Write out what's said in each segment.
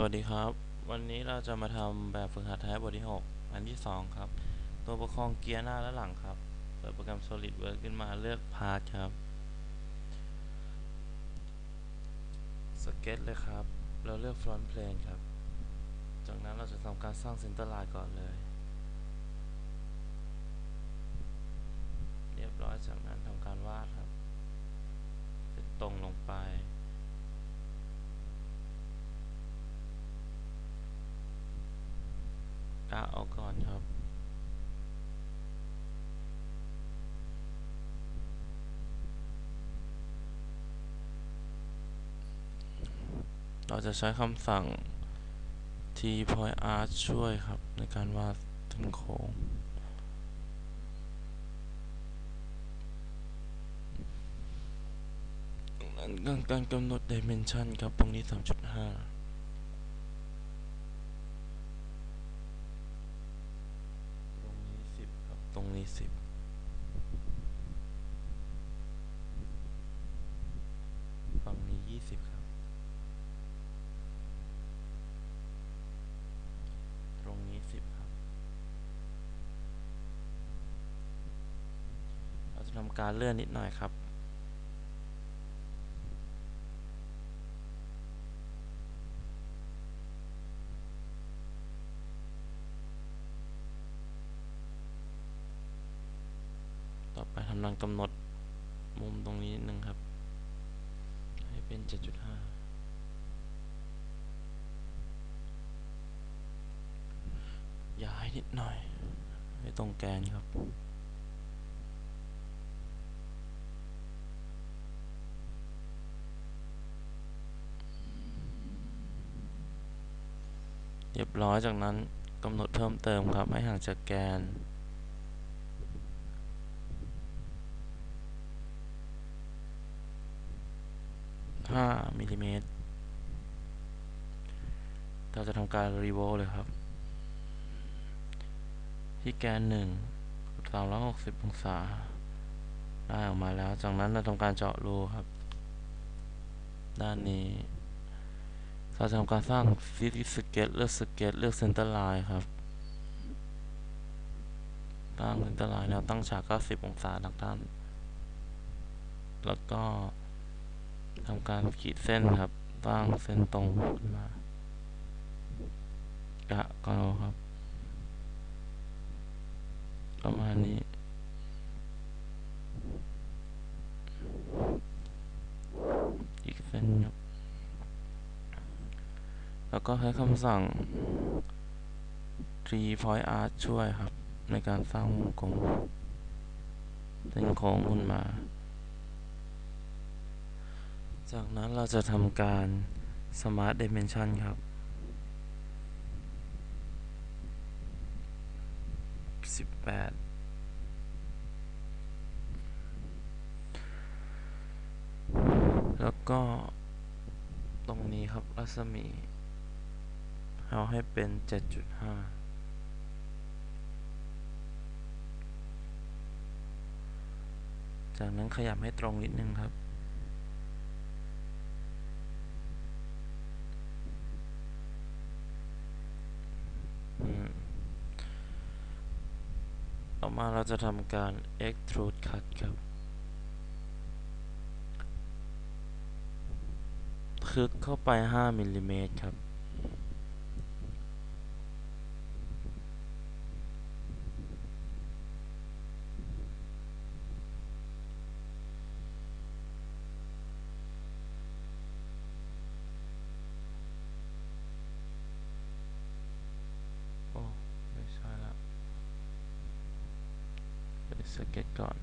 สวัสดีครับ วันนี้เราจะมาทำแบบฝึกหัดท้ายบทที่ 6 อันที่ 2 ครับ ตัวประคองเกียร์หน้าและหลังครับ เปิดโปรแกรม SolidWorks ขึ้นมาเลือกพาร์ทครับสเก็ตเลยครับ เราเลือก Front Plane ครับ จากนั้นเราจะทำการสร้าง Center Line ก่อนเลย เรียบร้อยจากนั้นทำการวาดครับเส้นตรงลงไป กะเอาก่อนครับ เราจะใช้คำสั่ง t point art ช่วยครับ ในการวาดเส้นโค้งการการกำหนด dimension ครับ ตรงนี้ 3.5 ตรงนี้สิบค รับตรงนี้สิบฝั่งนี้ยี่สิบครับ ตรงนี้สิบครับ เราจะทำการเลื่อนนิดหน่อยครับ ต่อไปทำการกำหนดมุมตรงนี้นิดนึงครับ ให้เป็น 7.5 ย้ายนิดหน่อย ให้ตรงแกนครับเรียบร้อยจากนั้นกำหนดเพิ่มเติมครับ ให้ห่างจากแกน 5มิลลิเมตรเราจะทำการรีโวเลยครับ ที่แกน1 360 องศา ได้ออกมาแล้ว จากนั้นเราทำการเจาะรูครับ ด้านนี้เราจะทำการสร้างซีรีสเก็ตเลือกสเก็ตเลือกเซนเตอร์ไลน์ครับตั้งเซนเตอร์ไลน์แล้วตั้งฉาก 90 องศาดังด้าน แล้วก็ ทำการขีดเส้นครับ ตั้งเส้นตรงขึ้นมากะก็เอาครับ ประมาณนี้อีกเส้นครับ แล้วก็ให้คำสั่ง three point art ช่วยครับ ในการสร้างวงกลมเส้นโค้งขึ้นมา จากนั้นเราจะทำการ Smart Dimension ครับ 18 แล้วก็ตรงนี้ครับ รัศมี เอาให้เป็น 7.5จากนั้นขยับให้ตรงนิดนึงครับ ต่อมาเราจะทำการ extrude cut ครับคึกเข้าไป 5มิลลิเมตรครับ โอ้ ไม่ใช่ละไป สเก็ตก่อน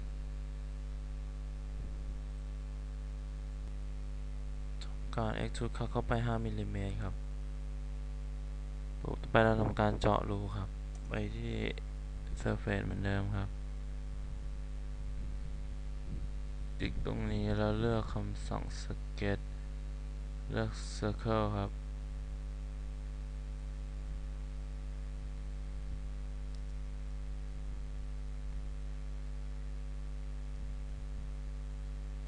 การ extrude เข้าเข้าไป 5มิลลิเมตรครับปุ๊บต่อไปเราทำการเจาะรูครับ ไปที่ surface เหมือนเดิมครับ ติ๊กตรงนี้เราเลือกคำสั่ง sketch เลือก circle ครับ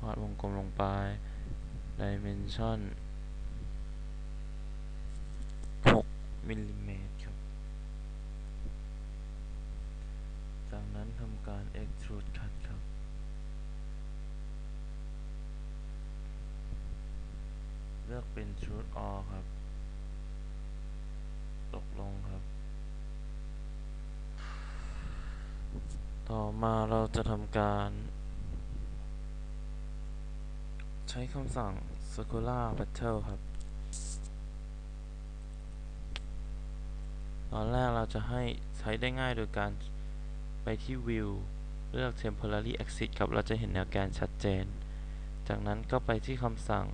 วาดวงกลมลงไป dimension มิลลิเมตรครับ จากนั้นทำการ extrude cut ครับ เลือกเป็น extrude all ครับ ตกลงครับ ต่อมาเราจะทำการ ใช้คำสั่ง circular battle ครับ ตอนแรกเราจะให้ใช้ได้ง่ายโดยการไปที่ view เลือก temporary axis ครับ เราจะเห็นแนวแกนชัดเจน จากนั้นก็ไปที่คำสั่ง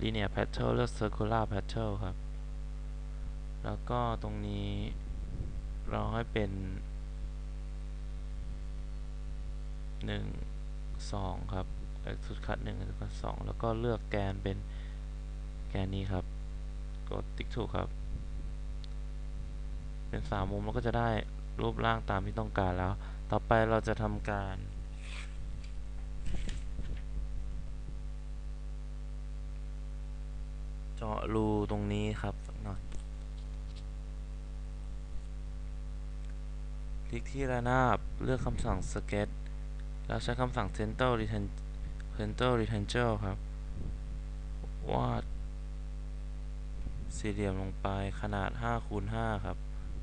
linear pattern เลือก circular pattern ครับ แล้วก็ตรงนี้เราให้เป็น 1 2 ครับ extrude cut 1 extrude cut 2แล้วก็เลือกแกนเป็นแกนนี้ครับ กดติ๊กถูกครับ เป็นสามมุมแล้วก็จะได้รูปร่างตามที่ต้องการแล้ว ต่อไปเราจะทำการเจาะรูตรงนี้ครับสักหน่อยคลิกที่ระนาบเลือกคำสั่ง sketch แล้วใช้คำสั่ง center retain center rectangle ครับ วาด สี่เหลี่ยมลงไปขนาด 5 คูณ 5 ครับ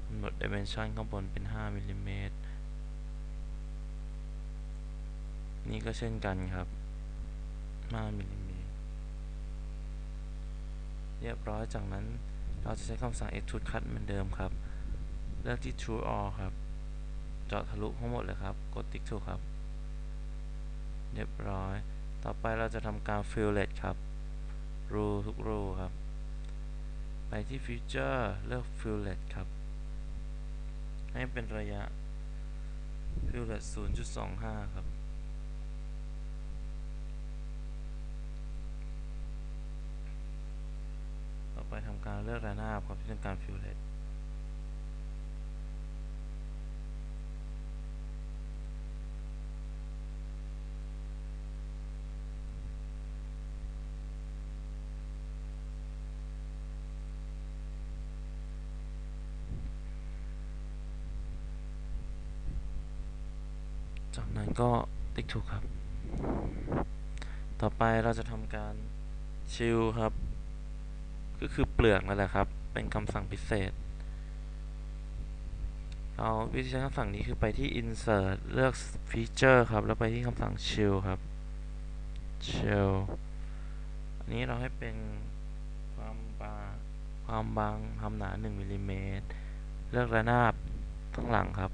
กำหนด dimension ข้างบนเป็น 5มิลลิเมตร นี่ก็เช่นกันครับ 5มิลลิเมตร เรียบร้อยจากนั้นเราจะใช้คำสั่ง extrude cut เหมือนเดิมครับ เลือกที่ true all ครับ เจาะทะลุทั้งหมดเลยครับ กดติ๊กถูกครับ เรียบร้อย ต่อไปเราจะทำการ fillet ครับรูทุกรูครับ ไปที่ feature เลือก fillet ครับ ให้เป็นระยะ fillet 0.25 ครับต่อไปทำการเลือกระนาบครับที่ต้องการ fillet จากนั้นก็ติ๊กถูกครับ ต่อไปเราจะทำการชิลครับ ก็คือเปลือกนั่นแหละครับ เป็นคำสั่งพิเศษเราวิธีใช้คำสั่งนี้คือไปที่ insert เลือก feature ครับ แล้วไปที่คำสั่ง chill ครับ chill อันนี้เราให้เป็นความบางความบางความหนา 1มิลลิเมตรเลือกระนาบข้างหลังครับ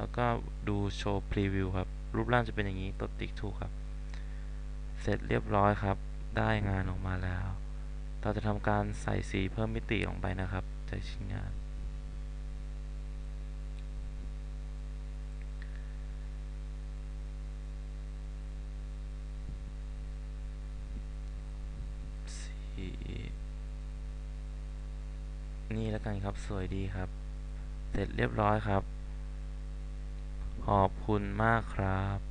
แล้วก็ดูโชว์พรีวิวครับ รูปร่างจะเป็นอย่างนี้ตดติ๊กถูกครับ เสร็จเรียบร้อยครับ ได้งานออกมาแล้ว เราจะทำการใส่สีเพิ่มมิติลงไปนะครับในชิ้นงาน สีนี่แล้วกันครับสวยดีครับ เสร็จเรียบร้อยครับ ขอบคุณมากครับ